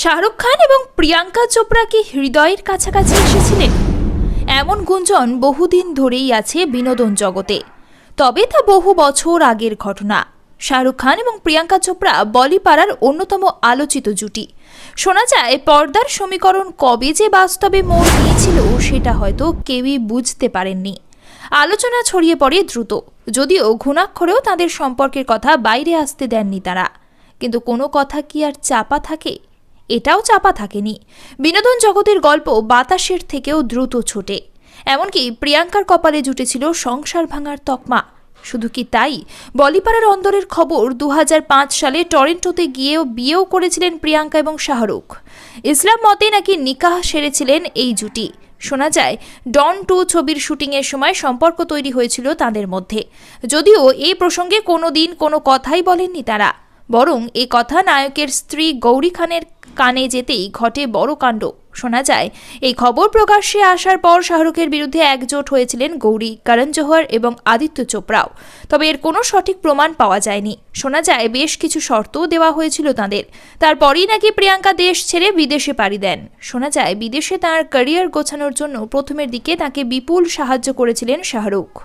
শাহরুখ খান এবং প্রিয়াঙ্কা চোপড়া কি হৃদয়ের কাছাকাছি এসেছিলেন? এমন গুঞ্জন বহুদিন ধরেই আছে বিনোদন জগতে। তবে তা বহু বছর আগের ঘটনা। শাহরুখ খান এবং প্রিয়াঙ্কা চোপড়া বলিপাড়ার অন্যতম আলোচিত জুটি। শোনা যায়, পর্দার সমীকরণ কবে যে বাস্তবে মোড় নিয়েছিল, সেটা হয়তো কেউই বুঝতে পারেননি। আলোচনা ছড়িয়ে পড়ে দ্রুত। যদিও ঘুণাক্ষরেও তাদের সম্পর্কের কথা বাইরে আসতে দেননি তারা। কিন্তু কোনো কথা কি আর চাপা থাকে? এটাও চাপা থাকেনি। বিনোদন জগতের গল্প বাতাসের থেকেও দ্রুত ছোটে। এমনকি প্রিয়াঙ্কার কপালে জুটেছিল সংসার ভাঙার তকমা। শুধু কি তাই? বলিপাড়ার অন্দরের খবর দু হাজার পাঁচ সালে টরেন্টোতে গিয়েও বিয়েও করেছিলেন প্রিয়াঙ্কা এবং শাহরুখ। ইসলাম মতে নাকি নিকাহ সেরেছিলেন এই জুটি। শোনা যায়, ডন টু ছবির শুটিংয়ের সময় সম্পর্ক তৈরি হয়েছিল তাদের মধ্যে। যদিও এই প্রসঙ্গে কোনো দিন কোনো কথাই বলেননি তারা। বরং এ কথা নায়কের স্ত্রী গৌরী খানের কানে যেতেই ঘটে বড় কাণ্ড। শোনা যায়, এই খবর প্রকাশ্যে আসার পর শাহরুখের বিরুদ্ধে একজোট হয়েছিলেন গৌরী, করণ জোহর এবং আদিত্য চোপড়াও। তবে এর কোনো সঠিক প্রমাণ পাওয়া যায়নি। শোনা যায়, বেশ কিছু শর্তও দেওয়া হয়েছিল তাদের। তারপরেই নাকি প্রিয়াঙ্কা দেশ ছেড়ে বিদেশে পাড়ি দেন। শোনা যায়, বিদেশে তার ক্যারিয়ার গোছানোর জন্য প্রথমের দিকে তাকে বিপুল সাহায্য করেছিলেন শাহরুখ।